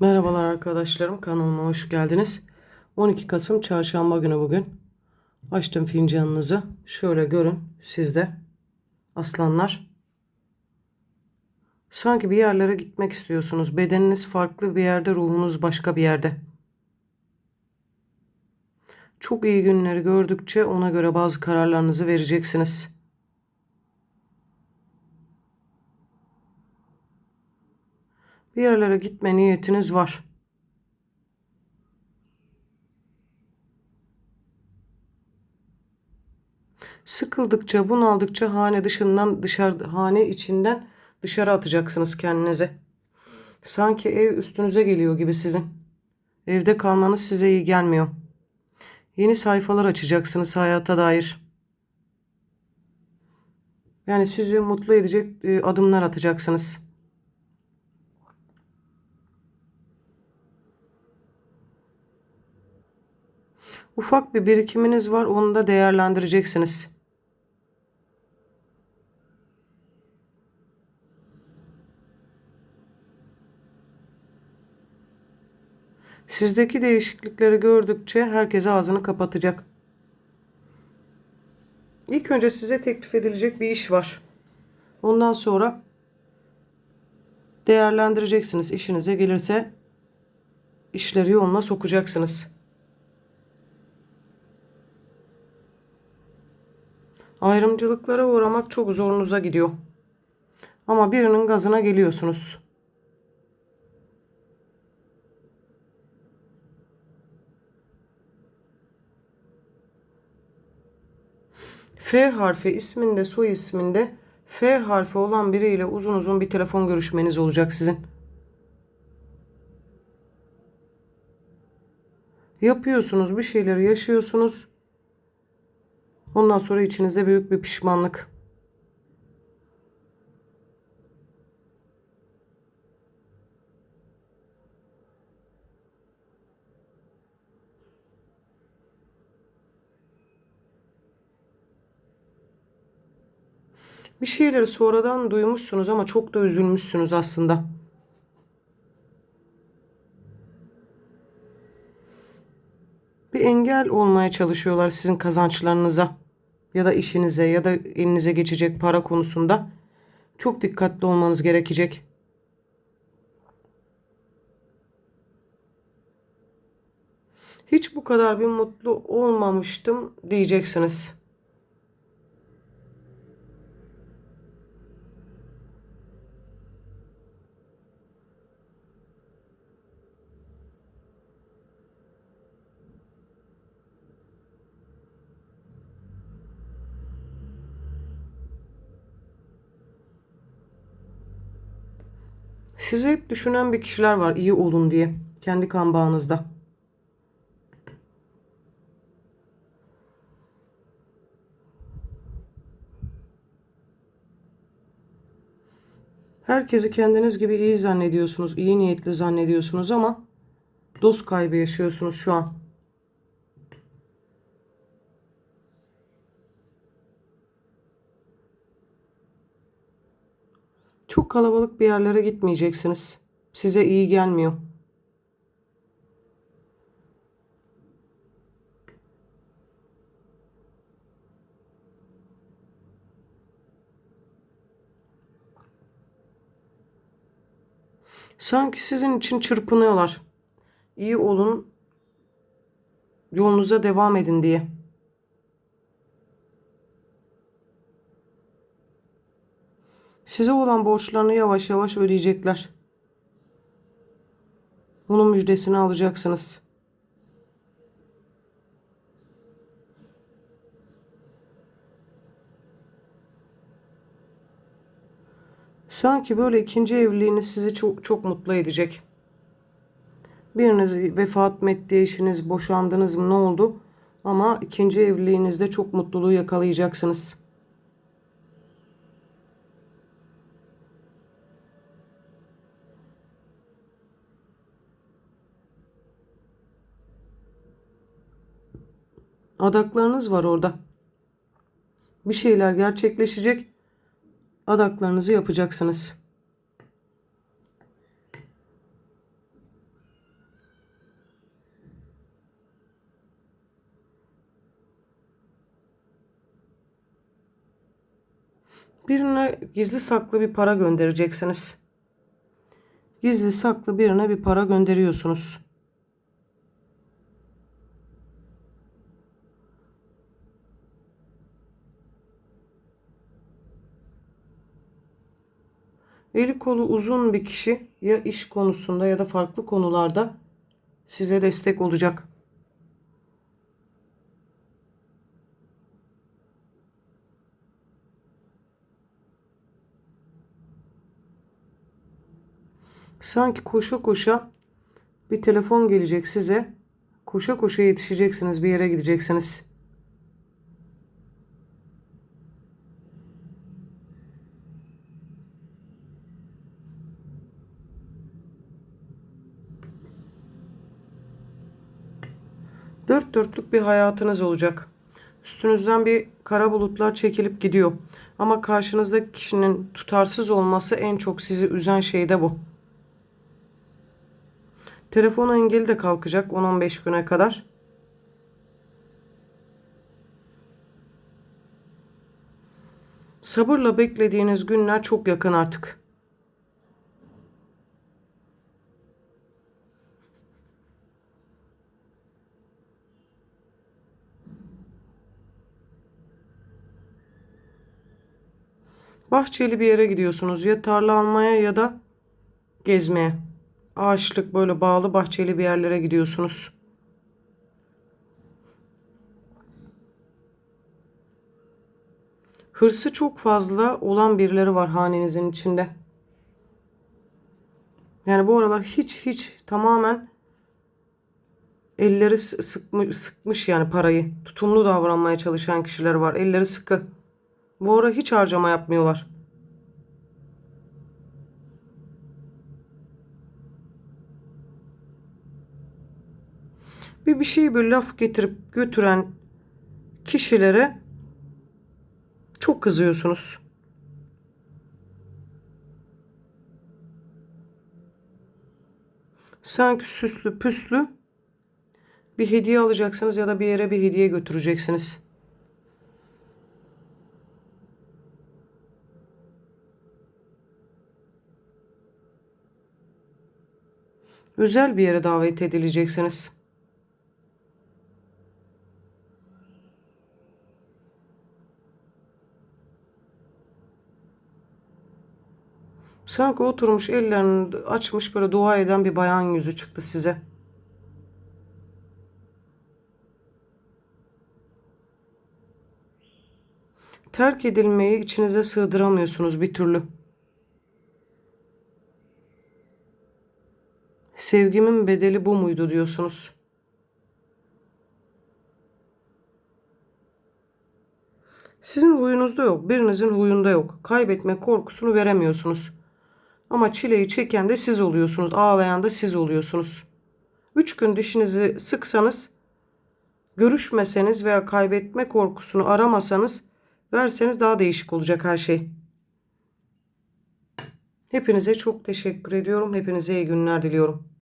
Merhabalar arkadaşlarım kanalıma hoş geldiniz. 12 Kasım çarşamba günü bugün. Açtım fincanınızı. Şöyle görün sizde. Aslanlar. Sanki bir yerlere gitmek istiyorsunuz. Bedeniniz farklı bir yerde, ruhunuz başka bir yerde. Çok iyi günleri gördükçe ona göre bazı kararlarınızı vereceksiniz. Bir yerlere gitme niyetiniz var. Sıkıldıkça, bunaldıkça hane dışından dışarı hane içinden dışarı atacaksınız kendinizi. Sanki ev üstünüze geliyor gibi sizin. Evde kalmanız size iyi gelmiyor. Yeni sayfalar açacaksınız hayata dair. Yani sizi mutlu edecek e, adımlar atacaksınız. Ufak bir birikiminiz var, onu da değerlendireceksiniz. Sizdeki değişiklikleri gördükçe herkes ağzını kapatacak. İlk önce size teklif edilecek bir iş var. Ondan sonra değerlendireceksiniz. İşinize gelirse işleri yoluna sokacaksınız. Ayrımcılıklara uğramak çok zorunuza gidiyor. Ama birinin gazına geliyorsunuz. F harfi isminde soy isminde F harfi olan biriyle uzun uzun bir telefon görüşmeniz olacak sizin. Yapıyorsunuz bir şeyleri yaşıyorsunuz. Ondan sonra içinizde büyük bir pişmanlık. Bir şeyleri sonradan duymuşsunuz ama çok da üzülmüşsünüz aslında. Bir engel olmaya çalışıyorlar sizin kazançlarınıza ya da işinize ya da elinize geçecek para konusunda. Çok dikkatli olmanız gerekecek. Hiç bu kadar bir mutlu olmamıştım diyeceksiniz. Sizi hep düşünen bir kişiler var iyi olun diye. Kendi kan bağınızda. Herkesi kendiniz gibi iyi zannediyorsunuz. iyi niyetli zannediyorsunuz ama dost kaybı yaşıyorsunuz şu an. Çok kalabalık bir yerlere gitmeyeceksiniz. Size iyi gelmiyor. Sanki sizin için çırpınıyorlar. İyi olun, yolunuza devam edin diye. Size olan borçlarını yavaş yavaş ödeyecekler. Bunun müjdesini alacaksınız. Sanki böyle ikinci evliliğiniz sizi çok çok mutlu edecek. Biriniz vefat mı etti, eşiniz boşandınız mı ne oldu? Ama ikinci evliliğinizde çok mutluluğu yakalayacaksınız. Adaklarınız var orada. Bir şeyler gerçekleşecek. Adaklarınızı yapacaksınız. Birine gizli saklı bir para göndereceksiniz. Gizli saklı birine bir para gönderiyorsunuz. Eli kolu uzun bir kişi ya iş konusunda ya da farklı konularda size destek olacak. Sanki koşa koşa bir telefon gelecek size. Koşa koşa yetişeceksiniz bir yere gideceksiniz. Dört dörtlük bir hayatınız olacak. Üstünüzden bir kara bulutlar çekilip gidiyor. Ama karşınızdaki kişinin tutarsız olması en çok sizi üzen şey de bu. Telefon engeli de kalkacak 10-15 güne kadar. Sabırla beklediğiniz günler çok yakın artık. Bahçeli bir yere gidiyorsunuz. Ya tarla almaya ya da gezmeye. Ağaçlık böyle bağlı bahçeli bir yerlere gidiyorsunuz. Hırsı çok fazla olan birileri var hanenizin içinde. Yani bu aralar hiç hiç tamamen elleri sıkmış, sıkmış yani parayı. Tutumlu davranmaya çalışan kişiler var. Elleri sıkı. Bu ara hiç harcama yapmıyorlar. Bir bir şey bir laf getirip götüren kişilere çok kızıyorsunuz. Sanki süslü püslü bir hediye alacaksınız ya da bir yere bir hediye götüreceksiniz. Özel bir yere davet edileceksiniz. Sanki oturmuş ellerini açmış böyle dua eden bir bayan yüzü çıktı size. Terk edilmeyi içinize sığdıramıyorsunuz bir türlü. Sevgimin bedeli bu muydu diyorsunuz. Sizin huyunuzda yok, birinizin huyunda yok. Kaybetme korkusunu veremiyorsunuz. Ama çileyi çeken de siz oluyorsunuz. Ağlayan da siz oluyorsunuz. Üç gün dişinizi sıksanız, görüşmeseniz veya kaybetme korkusunu aramasanız, verseniz daha değişik olacak her şey. Hepinize çok teşekkür ediyorum. Hepinize iyi günler diliyorum.